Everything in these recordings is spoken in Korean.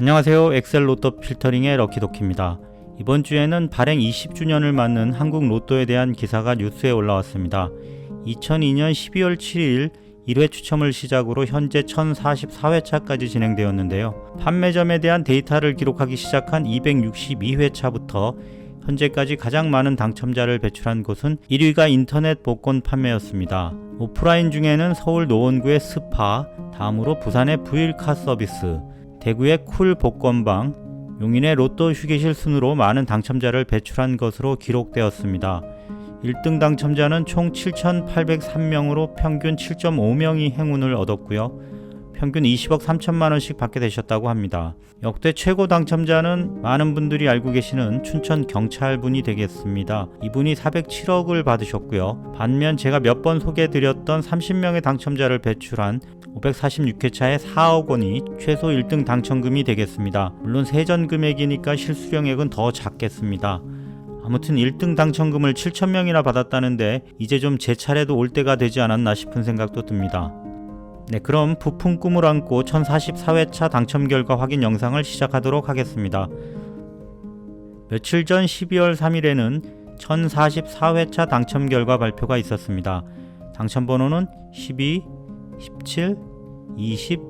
안녕하세요. 엑셀 로또 필터링의 럭키도키입니다. 이번 주에는 발행 20주년을 맞는 한국 로또에 대한 기사가 뉴스에 올라왔습니다. 2002년 12월 7일 1회 추첨을 시작으로 현재 1044회차까지 진행되었는데요. 판매점에 대한 데이터를 기록하기 시작한 262회차부터 현재까지 가장 많은 당첨자를 배출한 곳은 1위가 인터넷 복권 판매였습니다. 오프라인 중에는 서울 노원구의 스파, 다음으로 부산의 부일카 서비스, 대구의 쿨 복권방, 용인의 로또 휴게실 순으로 많은 당첨자를 배출한 것으로 기록되었습니다. 1등 당첨자는 총 7,803명으로 평균 7.5명이 행운을 얻었고요. 평균 20억 3천만 원씩 받게 되셨다고 합니다. 역대 최고 당첨자는 많은 분들이 알고 계시는 춘천 경찰분이 되겠습니다. 이분이 407억을 받으셨고요. 반면 제가 몇 번 소개해드렸던 30명의 당첨자를 배출한 546회차의 4억 원이 최소 1등 당첨금이 되겠습니다. 물론 세전 금액이니까 실수령액은 더 작겠습니다. 아무튼 1등 당첨금을 7천명이나 받았다는데 이제 좀 제 차례도 올 때가 되지 않았나 싶은 생각도 듭니다. 네, 그럼 부푼 꿈을 안고 1044회차 당첨 결과 확인 영상을 시작하도록 하겠습니다. 며칠 전 12월 3일에는 1044회차 당첨 결과 발표가 있었습니다. 당첨 번호는 12, 17, 20,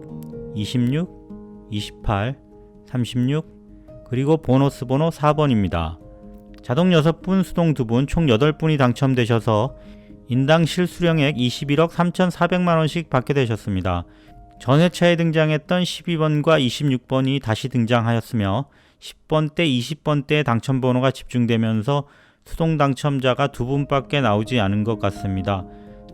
26, 28, 36, 그리고 보너스 번호 4번입니다. 자동 6분, 수동 2분, 총 8분이 당첨되셔서 인당 실수령액 21억 3,400만원씩 받게 되셨습니다. 전 회차에 등장했던 12번과 26번이 다시 등장하였으며 10번대, 20번대의 당첨번호가 집중되면서 수동 당첨자가 두 분밖에 나오지 않은 것 같습니다.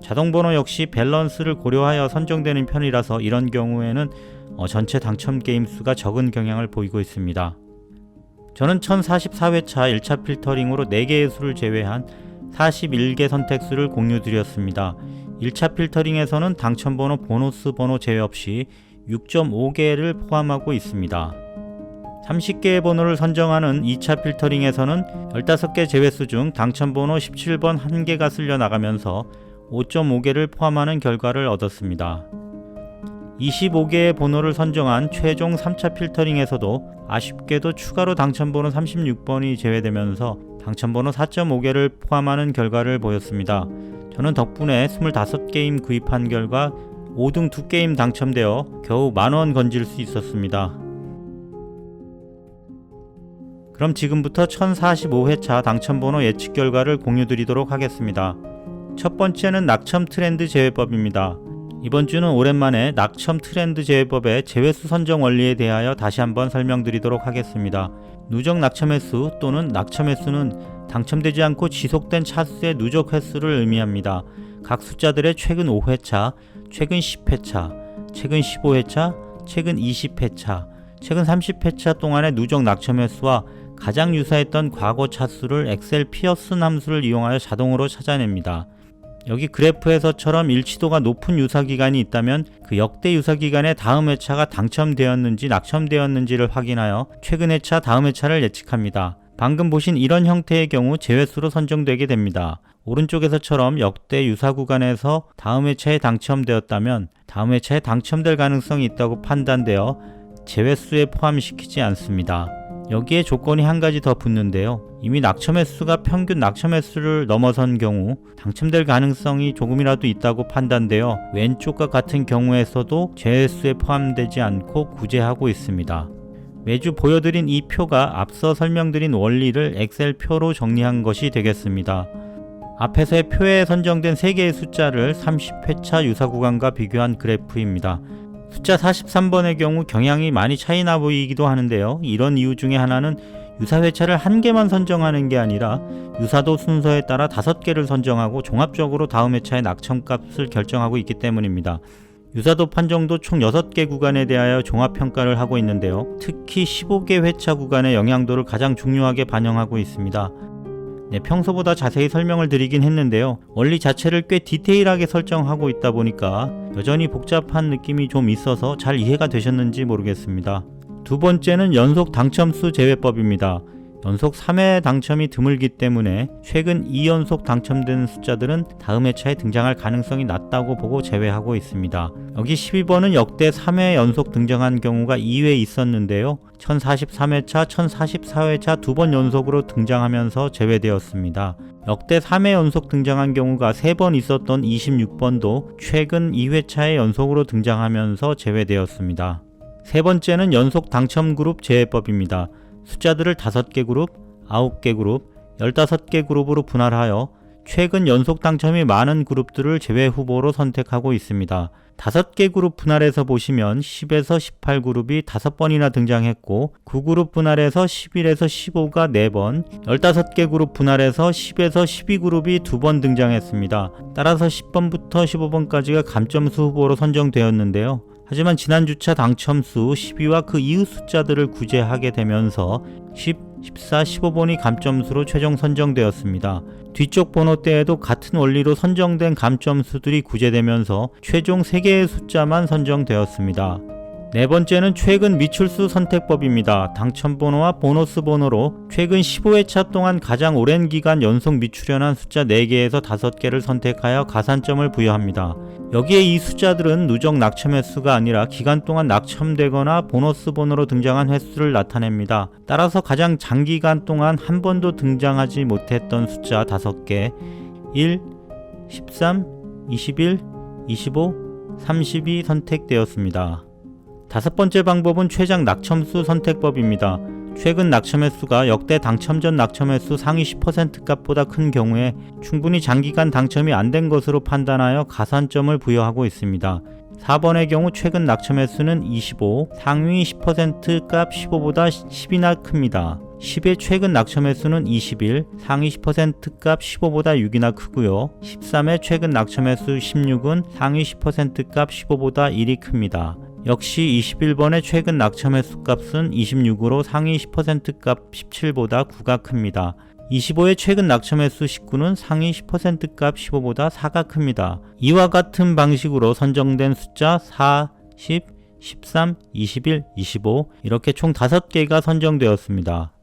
자동번호 역시 밸런스를 고려하여 선정되는 편이라서 이런 경우에는 어, 전체 당첨 게임 수가 적은 경향을 보이고 있습니다. 저는 1044회차 1차 필터링으로 4개의 수를 제외한 41개 선택수를 공유 드렸습니다. 1차 필터링에서는 당첨번호 보너스 번호 제외 없이 6.5개를 포함하고 있습니다. 30개의 번호를 선정하는 2차 필터링에서는 15개 제외수 중 당첨번호 17번 1개가 쓸려 나가면서 5.5개를 포함하는 결과를 얻었습니다. 25개의 번호를 선정한 최종 3차 필터링에서도 아쉽게도 추가로 당첨번호 36번이 제외되면서 당첨번호 4.5개를 포함하는 결과를 보였습니다. 저는 덕분에 25게임 구입한 결과 5등 2게임 당첨되어 겨우 만원 건질 수 있었습니다. 그럼 지금부터 1045회차 당첨번호 예측 결과를 공유 드리도록 하겠습니다. 첫 번째는 낙첨 트렌드 제외법입니다. 이번 주는 오랜만에 낙첨 트렌드 제외법의 제외수 선정 원리에 대하여 다시 한번 설명드리도록 하겠습니다. 누적 낙첨 횟수 또는 낙첨 횟수는 당첨되지 않고 지속된 차수의 누적 횟수를 의미합니다. 각 숫자들의 최근 5회차, 최근 10회차, 최근 15회차, 최근 20회차, 최근 30회차 동안의 누적 낙첨 횟수와 가장 유사했던 과거 차수를 엑셀 피어슨 함수를 이용하여 자동으로 찾아냅니다. 여기 그래프에서처럼 일치도가 높은 유사기간이 있다면 그 역대 유사기간의 다음 회차가 당첨되었는지 낙첨되었는지를 확인하여 최근 회차 다음 회차를 예측합니다. 방금 보신 이런 형태의 경우 제외수로 선정되게 됩니다. 오른쪽에서처럼 역대 유사 구간에서 다음 회차에 당첨되었다면 다음 회차에 당첨될 가능성이 있다고 판단되어 제외수에 포함시키지 않습니다. 여기에 조건이 한 가지 더 붙는데요. 이미 낙첨 횟수가 평균 낙첨 횟수를 넘어선 경우 당첨될 가능성이 조금이라도 있다고 판단되어 왼쪽과 같은 경우에서도 제외수에 포함되지 않고 구제하고 있습니다. 매주 보여드린 이 표가 앞서 설명드린 원리를 엑셀 표로 정리한 것이 되겠습니다. 앞에서의 표에 선정된 3개의 숫자를 30회차 유사 구간과 비교한 그래프입니다. 숫자 43번의 경우 경향이 많이 차이나 보이기도 하는데요. 이런 이유 중에 하나는 유사 회차를 한 개만 선정하는 게 아니라 유사도 순서에 따라 다섯 개를 선정하고 종합적으로 다음 회차의 낙첨값을 결정하고 있기 때문입니다. 유사도 판정도 총 6개 구간에 대하여 종합평가를 하고 있는데요. 특히 15개 회차 구간의 영향도를 가장 중요하게 반영하고 있습니다. 네, 평소보다 자세히 설명을 드리긴 했는데요. 원리 자체를 꽤 디테일하게 설정하고 있다 보니까 여전히 복잡한 느낌이 좀 있어서 잘 이해가 되셨는지 모르겠습니다. 두 번째는 연속 당첨수 제외법입니다. 연속 3회 당첨이 드물기 때문에 최근 2연속 당첨된 숫자들은 다음 회차에 등장할 가능성이 낮다고 보고 제외하고 있습니다. 여기 12번은 역대 3회 연속 등장한 경우가 2회 있었는데요. 1043회차, 1044회차 두 번 연속으로 등장하면서 제외되었습니다. 역대 3회 연속 등장한 경우가 3번 있었던 26번도 최근 2회차에 연속으로 등장하면서 제외되었습니다. 세 번째는 연속 당첨 그룹 제외법입니다. 숫자들을 5개 그룹, 9개 그룹, 15개 그룹으로 분할하여 최근 연속 당첨이 많은 그룹들을 제외 후보로 선택하고 있습니다. 5개 그룹 분할해서 보시면 10에서 18그룹이 5번이나 등장했고 9그룹 분할해서 11에서 15가 4번, 15개 그룹 분할해서 10에서 12그룹이 2번 등장했습니다. 따라서 10번부터 15번까지가 감점수 후보로 선정되었는데요. 하지만 지난 주차 당첨수 12와 그 이후 숫자들을 구제하게 되면서 10, 14, 15번이 감점수로 최종 선정되었습니다. 뒤쪽 번호대에도 같은 원리로 선정된 감점수들이 구제되면서 최종 3개의 숫자만 선정되었습니다. 네 번째는 최근 미출수 선택법입니다. 당첨 번호와 보너스 번호로 최근 15회차 동안 가장 오랜 기간 연속 미출연한 숫자 4개에서 5개를 선택하여 가산점을 부여합니다. 여기에 이 숫자들은 누적 낙첨 횟수가 아니라 기간 동안 낙첨되거나 보너스 번호로 등장한 횟수를 나타냅니다. 따라서 가장 장기간 동안 한 번도 등장하지 못했던 숫자 5개 1, 13, 21, 25, 30이 선택되었습니다. 다섯 번째 방법은 최장 낙첨수 선택법입니다. 최근 낙첨 횟 수가 역대 당첨 전 낙첨 횟 수 상위 10% 값보다 큰 경우에 충분히 장기간 당첨이 안 된 것으로 판단하여 가산점을 부여하고 있습니다. 4번의 경우 최근 낙첨 횟수는 25, 상위 10%값 15보다 10이나 큽니다. 10의 최근 낙첨 횟수는 21, 상위 10%값 15보다 6이나 크고요. 13의 최근 낙첨 횟수 16은 상위 10%값 15보다 1이 큽니다. 역시 21번의 최근 낙첨 횟수 값은 26으로 상위 10%값 17보다 9가 큽니다. 25의 최근 낙첨 횟수 19는 상위 10%값 15보다 4가 큽니다. 이와 같은 방식으로 선정된 숫자 4, 10, 13, 21, 25 이렇게 총 5개가 선정되었습니다.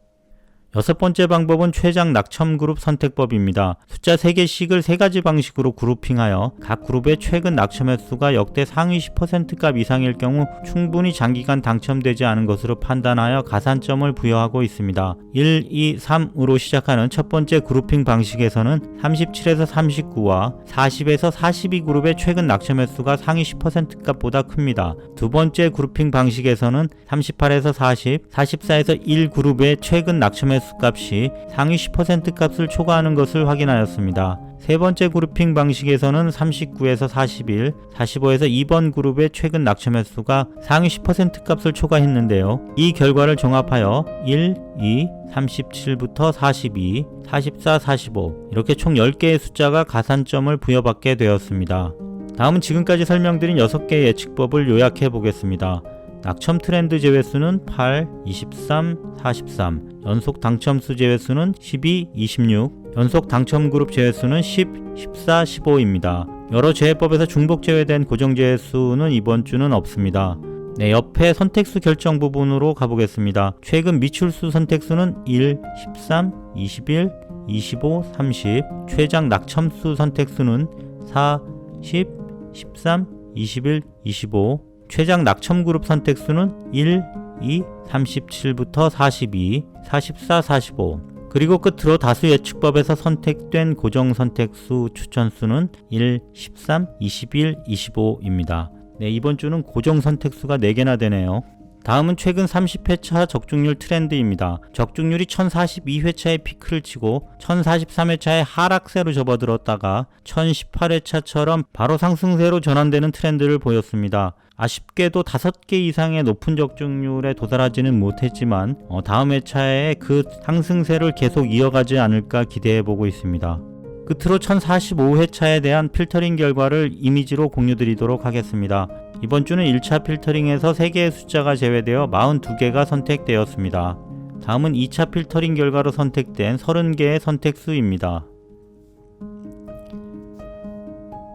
여섯 번째 방법은 최장 낙첨 그룹 선택법입니다. 숫자 3개씩을 3가지 방식으로 그룹핑하여 각 그룹의 최근 낙첨 횟수가 역대 상위 10%값 이상일 경우 충분히 장기간 당첨되지 않은 것으로 판단하여 가산점을 부여하고 있습니다. 1, 2, 3으로 시작하는 첫 번째 그룹핑 방식에서는 37에서 39와 40에서 42 그룹의 최근 낙첨 횟수가 상위 10%값보다 큽니다. 두 번째 그룹핑 방식에서는 38에서 40, 44에서 1 그룹의 최근 낙첨 횟수 값이 상위 10% 값을 초과하는 것을 확인하였습니다. 세 번째 그룹핑 방식에서는 39에서 41, 45에서 2번 그룹의 최근 낙첨 횟수가 상위 10% 값을 초과했는데요. 이 결과를 종합하여 1, 2, 37부터 42, 44, 45 이렇게 총 10개의 숫자가 가산점을 부여받게 되었습니다. 다음은 지금까지 설명드린 6개의 예측법을 요약해 보겠습니다. 낙첨 트렌드 제외수는 8, 23, 43, 연속 당첨수 제외수는 12, 26, 연속 당첨 그룹 제외수는 10, 14, 15입니다. 여러 제외법에서 중복 제외된 고정 제외수는 이번 주는 없습니다. 네, 옆에 선택수 결정 부분으로 가보겠습니다. 최근 미출수 선택수는 1, 13, 21, 25, 30, 최장 낙첨수 선택수는 4, 10, 13, 21, 25, 최장 낙첨 그룹 선택수는 1, 2, 37부터 42, 44, 45. 그리고 끝으로 다수 예측법에서 선택된 고정 선택수 추천수는 1, 13, 21, 25입니다. 네, 이번 주는 고정 선택수가 4개나 되네요. 다음은 최근 30회차 적중률 트렌드입니다. 적중률이 1042회차에 피크를 치고 1043회차에 하락세로 접어들었다가 1018회차처럼 바로 상승세로 전환되는 트렌드를 보였습니다. 아쉽게도 5개 이상의 높은 적중률에 도달하지는 못했지만 어, 다음 회차에 그 상승세를 계속 이어가지 않을까 기대해 보고 있습니다. 끝으로 1045회차에 대한 필터링 결과를 이미지로 공유드리도록 하겠습니다. 이번 주는 1차 필터링에서 3개의 숫자가 제외되어 42개가 선택되었습니다. 다음은 2차 필터링 결과로 선택된 30개의 선택수입니다.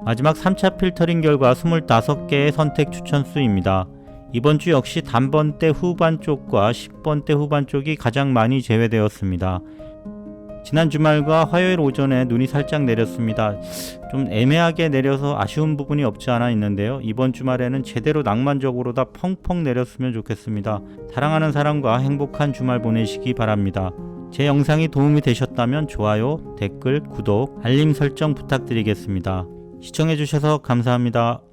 마지막 3차 필터링 결과 25개의 선택 추천수입니다. 이번 주 역시 단번대 후반 쪽과 10번대 후반 쪽이 가장 많이 제외되었습니다. 지난 주말과 화요일 오전에 눈이 살짝 내렸습니다. 좀 애매하게 내려서 아쉬운 부분이 없지 않아 있는데요. 이번 주말에는 제대로 낭만적으로 다 펑펑 내렸으면 좋겠습니다. 사랑하는 사람과 행복한 주말 보내시기 바랍니다. 제 영상이 도움이 되셨다면 좋아요, 댓글, 구독, 알림 설정 부탁드리겠습니다. 시청해주셔서 감사합니다.